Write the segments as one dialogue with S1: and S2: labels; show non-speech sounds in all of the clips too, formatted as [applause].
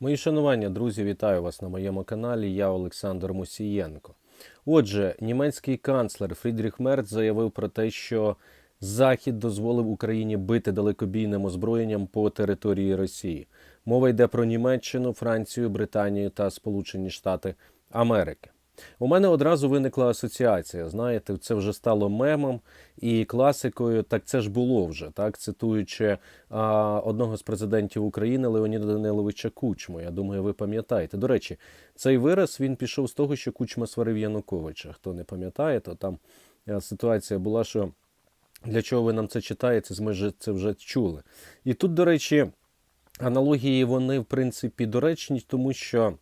S1: Мої шанування, друзі, вітаю вас на моєму каналі. Я Олександр Мусієнко. Отже, німецький канцлер Фрідріх Мерц заявив про те, що Захід дозволив Україні бити далекобійним озброєнням по території Росії. Мова йде про Німеччину, Францію, Британію та Сполучені Штати Америки. У мене одразу виникла асоціація. Знаєте, це вже стало мемом і класикою. Так це ж було вже, так цитуючи а, одного з президентів України Леоніда Даниловича Кучму. Я думаю, ви пам'ятаєте. До речі, цей вираз він пішов з того, що Кучма сварив Януковича. Хто не пам'ятає, то там е, ситуація була, що для чого ви нам це читаєте, ми це вже чули. І тут, до речі, аналогії вони в принципі доречні, тому що.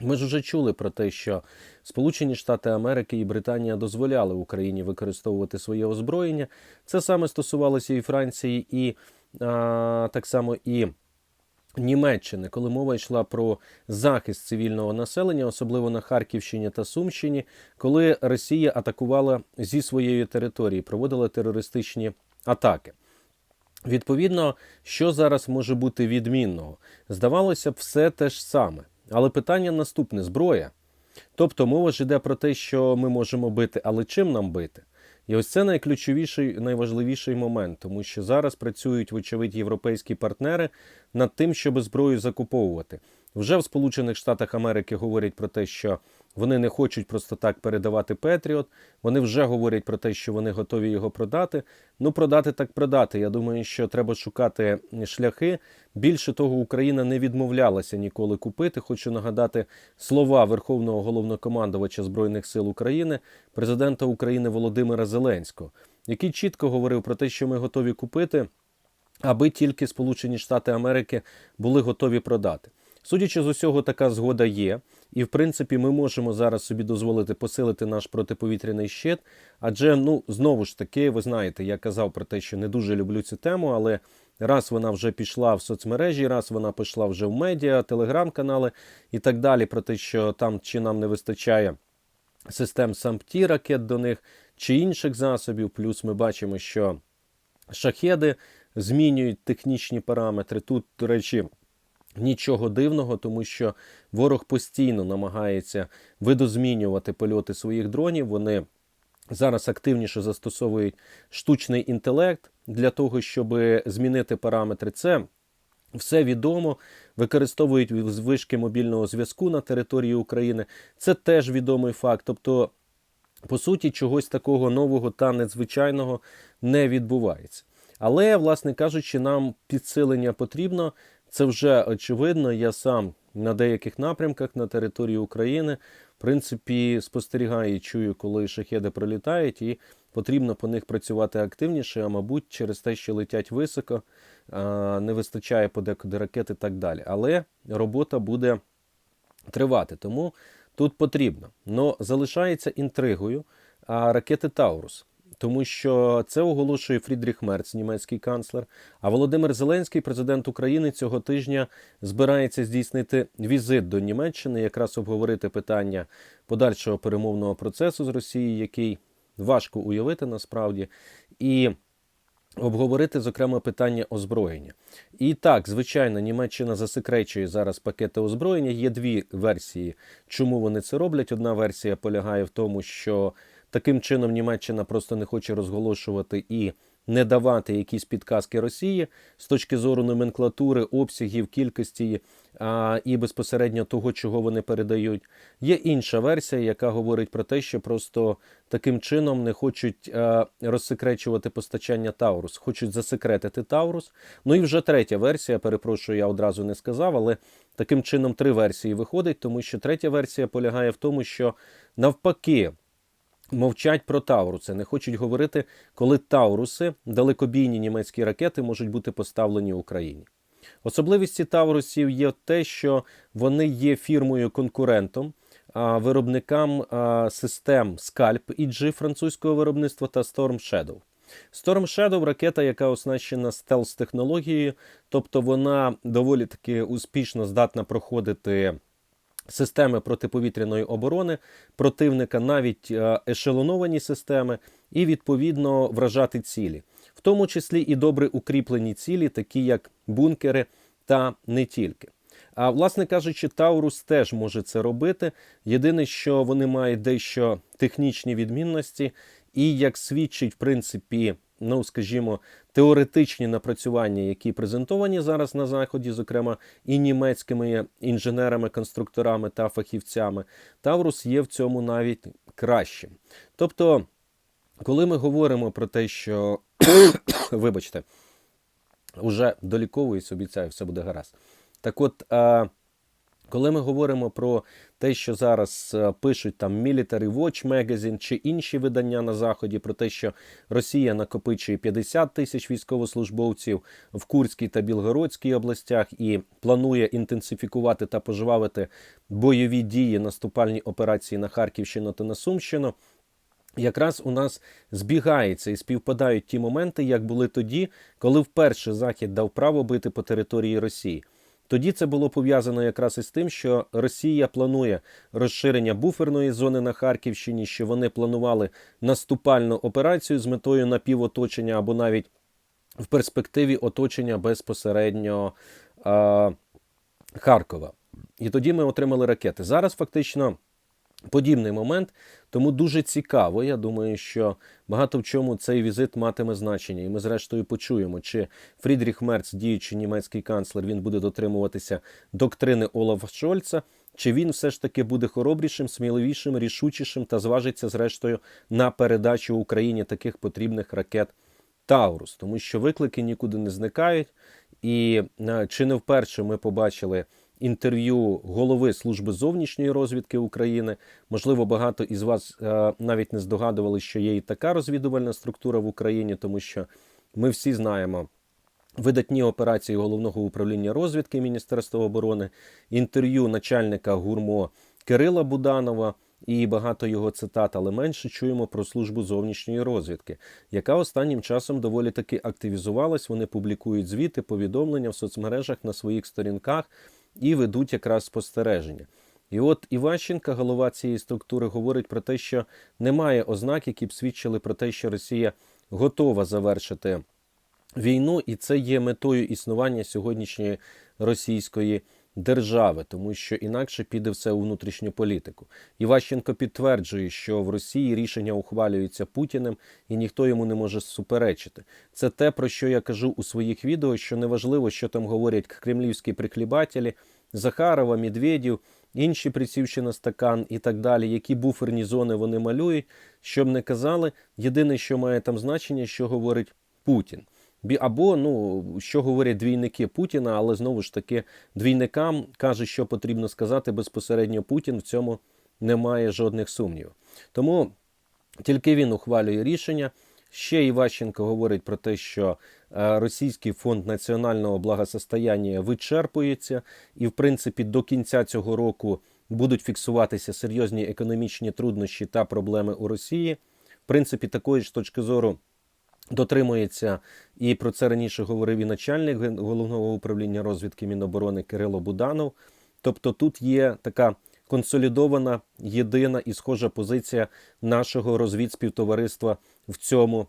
S1: Ми ж вже чули про те, що Сполучені Штати Америки і Британія дозволяли Україні використовувати своє озброєння. Це саме стосувалося і Франції, і а, так само і Німеччини, коли мова йшла про захист цивільного населення, особливо на Харківщині та Сумщині, коли Росія атакувала зі своєї території, проводила терористичні атаки. Відповідно, що зараз може бути відмінного? Здавалося б, все те ж саме. Але питання наступне: зброя. Тобто мова ж йде про те, що ми можемо бити, але чим нам бити? І ось це найключовіший, найважливіший момент, тому що зараз працюють, вочевидь, європейські партнери над тим, щоб зброю закуповувати. Вже в Сполучених Штатах Америки говорять про те, що вони не хочуть просто так передавати Петріот. Вони вже говорять про те, що вони готові його продати. Ну, продати так продати. Я думаю, що треба шукати шляхи. Більше того, Україна не відмовлялася ніколи купити. Хочу нагадати слова Верховного головнокомандувача Збройних сил України, президента України Володимира Зеленського, який чітко говорив про те, що ми готові купити, аби тільки Сполучені Штати Америки були готові продати. Судячи з усього, така згода є, і в принципі ми можемо зараз собі дозволити посилити наш протиповітряний щит. Адже, ну знову ж таки, ви знаєте, я казав про те, що не дуже люблю цю тему, але раз вона вже пішла в соцмережі, раз вона пішла вже в медіа, телеграм-канали і так далі, про те, що там чи нам не вистачає систем САМПТІ ракет до них, чи інших засобів. Плюс ми бачимо, що шахеди змінюють технічні параметри. Тут, до речі. Нічого дивного, тому що ворог постійно намагається видозмінювати польоти своїх дронів. Вони зараз активніше застосовують штучний інтелект для того, щоб змінити параметри. Це все відомо. Використовують вишки мобільного зв'язку на території України. Це теж відомий факт. Тобто, по суті, чогось такого нового та надзвичайного не відбувається. Але, власне кажучи, нам підсилення потрібно. Це вже очевидно. Я сам на деяких напрямках на території України, в принципі, спостерігаю і чую, коли шахеди пролітають, і потрібно по них працювати активніше, а мабуть, через те, що летять високо, не вистачає подекуди ракет і так далі. Але робота буде тривати, тому тут потрібно. Но залишається інтригою ракети Таурус тому що це оголошує Фрідріх Мерц, німецький канцлер. А Володимир Зеленський, президент України, цього тижня збирається здійснити візит до Німеччини, якраз обговорити питання подальшого перемовного процесу з Росією, який важко уявити насправді. І Обговорити, зокрема, питання озброєння. І так, звичайно, Німеччина засекречує зараз пакети озброєння. Є дві версії, чому вони це роблять. Одна версія полягає в тому, що Таким чином Німеччина просто не хоче розголошувати і не давати якісь підказки Росії з точки зору номенклатури, обсягів, кількості а, і безпосередньо того, чого вони передають. Є інша версія, яка говорить про те, що просто таким чином не хочуть а, розсекречувати постачання Таурус, хочуть засекретити Таурус. Ну і вже третя версія, перепрошую, я одразу не сказав, але таким чином три версії виходить, тому що третя версія полягає в тому, що навпаки. Мовчать про Тауруси, не хочуть говорити, коли Тауруси, далекобійні німецькі ракети, можуть бути поставлені Україні. Особливістю Таурусів є те, що вони є фірмою-конкурентом виробникам систем Scalp EG французького виробництва та Storm Shadow. Storm Shadow – ракета, яка оснащена стелс-технологією, тобто вона доволі таки успішно здатна проходити системи протиповітряної оборони противника, навіть е, ешелоновані системи, і відповідно вражати цілі, в тому числі і добре укріплені цілі, такі як бункери та не тільки. А власне кажучи, Таурус теж може це робити. Єдине, що вони мають дещо технічні відмінності, і як свідчить, в принципі, ну скажімо, теоретичні напрацювання, які презентовані зараз на заході, зокрема і німецькими інженерами, конструкторами та фахівцями, Таврус є в цьому навіть кращим. Тобто, коли ми говоримо про те, що [coughs] вибачте, уже доліковуюсь, обіцяю, все буде гаразд. Так от, коли ми говоримо про те, що зараз е, пишуть там Military Watch Magazine чи інші видання на заході, про те, що Росія накопичує 50 тисяч військовослужбовців в Курській та Білгородській областях і планує інтенсифікувати та пожвавити бойові дії наступальні операції на Харківщину та на Сумщину. Якраз у нас збігається і співпадають ті моменти, як були тоді, коли вперше Захід дав право бити по території Росії. Тоді це було пов'язано якраз із тим, що Росія планує розширення буферної зони на Харківщині, що вони планували наступальну операцію з метою напівоточення або навіть в перспективі оточення безпосередньо е, Харкова. І тоді ми отримали ракети. Зараз фактично подібний момент, тому дуже цікаво. Я думаю, що багато в чому цей візит матиме значення. І ми, зрештою, почуємо, чи Фрідріх Мерц, діючий німецький канцлер, він буде дотримуватися доктрини Олафа Шольца. Чи він все ж таки буде хоробрішим, сміливішим, рішучішим та зважиться, зрештою, на передачу Україні таких потрібних ракет Таурус, тому що виклики нікуди не зникають. І е, чи не вперше ми побачили інтерв'ю голови служби зовнішньої розвідки України. Можливо, багато із вас е, навіть не здогадували, що є і така розвідувальна структура в Україні, тому що ми всі знаємо. Видатні операції головного управління розвідки Міністерства оборони, інтерв'ю начальника гурмо Кирила Буданова і багато його цитат, але менше чуємо про службу зовнішньої розвідки, яка останнім часом доволі таки активізувалась. Вони публікують звіти, повідомлення в соцмережах на своїх сторінках і ведуть якраз спостереження. І от Іващенка, голова цієї структури, говорить про те, що немає ознак, які б свідчили про те, що Росія готова завершити війну, і це є метою існування сьогоднішньої російської держави, тому що інакше піде все у внутрішню політику. Іващенко підтверджує, що в Росії рішення ухвалюються Путіним і ніхто йому не може суперечити. Це те, про що я кажу у своїх відео, що неважливо, що там говорять кремлівські приклібателі, Захарова, Медведів, інші присівши на стакан і так далі, які буферні зони вони малюють, щоб не казали. Єдине, що має там значення, що говорить Путін. Або, ну, що говорять двійники Путіна, але знову ж таки, двійникам каже, що потрібно сказати безпосередньо Путін, в цьому немає жодних сумнівів. Тому тільки він ухвалює рішення. Ще Іващенко говорить про те, що е, Російський фонд національного благосостояння вичерпується, і, в принципі, до кінця цього року будуть фіксуватися серйозні економічні труднощі та проблеми у Росії. В принципі, такої ж точки зору. Дотримується і про це раніше говорив і начальник головного управління розвідки Міноборони Кирило Буданов. Тобто тут є така консолідована, єдина і схожа позиція нашого розвідспівтовариства в цьому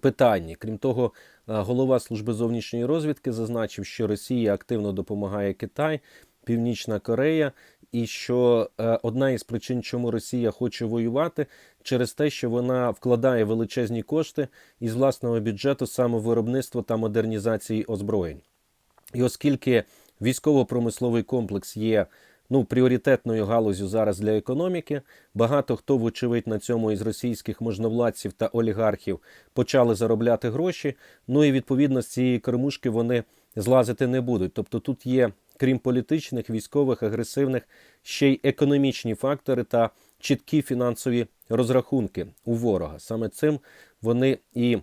S1: питанні. Крім того, голова служби зовнішньої розвідки зазначив, що Росія активно допомагає Китай, Північна Корея і що е, одна із причин, чому Росія хоче воювати, через те, що вона вкладає величезні кошти із власного бюджету саме виробництво та модернізації озброєнь. І оскільки військово-промисловий комплекс є ну, пріоритетною галузю зараз для економіки, багато хто, вочевидь, на цьому із російських можновладців та олігархів почали заробляти гроші. Ну і відповідно з цієї кормушки вони злазити не будуть. Тобто тут є крім політичних, військових, агресивних, ще й економічні фактори та чіткі фінансові розрахунки у ворога. Саме цим вони і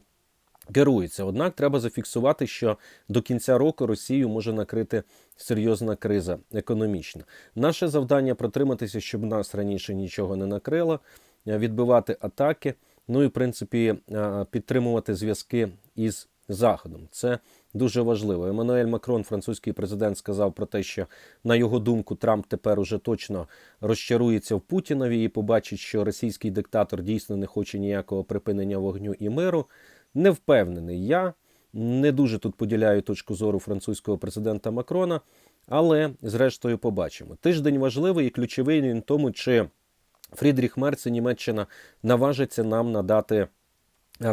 S1: керуються. Однак треба зафіксувати, що до кінця року Росію може накрити серйозна криза економічна. Наше завдання протриматися, щоб нас раніше нічого не накрило, відбивати атаки. Ну і в принципі підтримувати зв'язки із Заходом. Це дуже важливо. Еммануель Макрон, французький президент, сказав про те, що на його думку Трамп тепер уже точно розчарується в Путінові і побачить, що російський диктатор дійсно не хоче ніякого припинення вогню і миру. Не впевнений я. Не дуже тут поділяю точку зору французького президента Макрона, але зрештою побачимо. Тиждень важливий і ключовий він тому, чи Фрідріх Мерц і Німеччина наважиться нам надати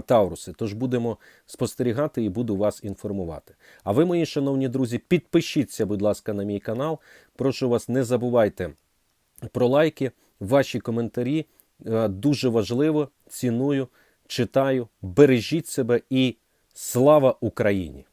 S1: Тауруси. Тож будемо спостерігати і буду вас інформувати. А ви, мої шановні друзі, підпишіться, будь ласка, на мій канал. Прошу вас, не забувайте про лайки, ваші коментарі. Е, Дуже важливо, ціную, читаю. Бережіть себе і слава Україні!